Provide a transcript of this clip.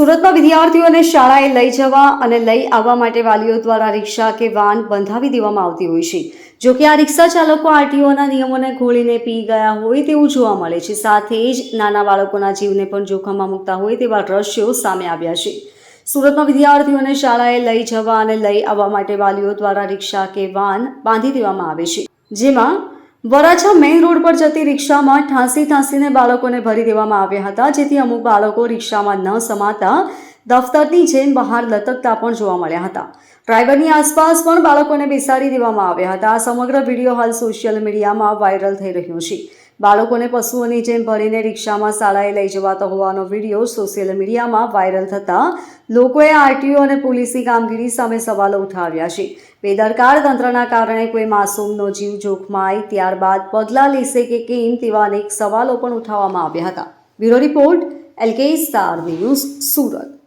સુરતમાં વિદ્યાર્થીઓને શાળાએ લઈ જવા અને લઈ આવવા માટે વાલીઓ દ્વારા રિક્ષા કે વાન બંધાવી દેવામાં આવતી હોય છે. જો કે આ રિક્ષા ચાલકો આરટીઓના નિયમોને ખોલીને પી ગયા હોય તેવું જોવા મળે છે. સાથે જ નાના બાળકોના જીવને પણ જોખમમાં મૂકતા હોય તેવા દ્રશ્યો સામે આવ્યા છે. સુરતમાં વિદ્યાર્થીઓને શાળાએ લઈ જવા અને લઈ આવવા માટે વાલીઓ દ્વારા રિક્ષા કે વાન બાંધી દેવામાં આવે છે. જેમાં વરાછા મેઇન રોડ પર જતી રિક્ષામાં ઠાંસી ઠાંસીને બાળકોને ભરી દેવામાં આવ્યા હતા, જેથી અમુક બાળકો રિક્ષામાં ન સમાતા દફતરની જેમ બહાર લટકતા પણ જોવા મળ્યા હતા. ડ્રાઈવરની આસપાસ પણ બાળકોને બેસાડી દેવામાં આવ્યા હતા. આ સમગ્ર વીડિયો હાલ સોશિયલ મીડિયામાં વાયરલ થઈ રહ્યો છે. બાળકોને પશુઓની જેમ ભરીને રિક્ષામાં શાળાએ લઈ જવાતો હોવાનો વીડિયો સોશિયલ મીડિયામાં વાયરલ થતાં લોકોએ આરટીઓ અને પોલીસની કામગીરી સામે સવાલો ઉઠાવ્યા છે. બેદરકાર તંત્રના કારણે કોઈ માસૂમનો જીવ જોખમાય ત્યારબાદ પગલાં લેશે કે કેમ તેવા અનેક સવાલો પણ ઉઠાવવામાં આવ્યા હતા. Bureau report LK star news Surat.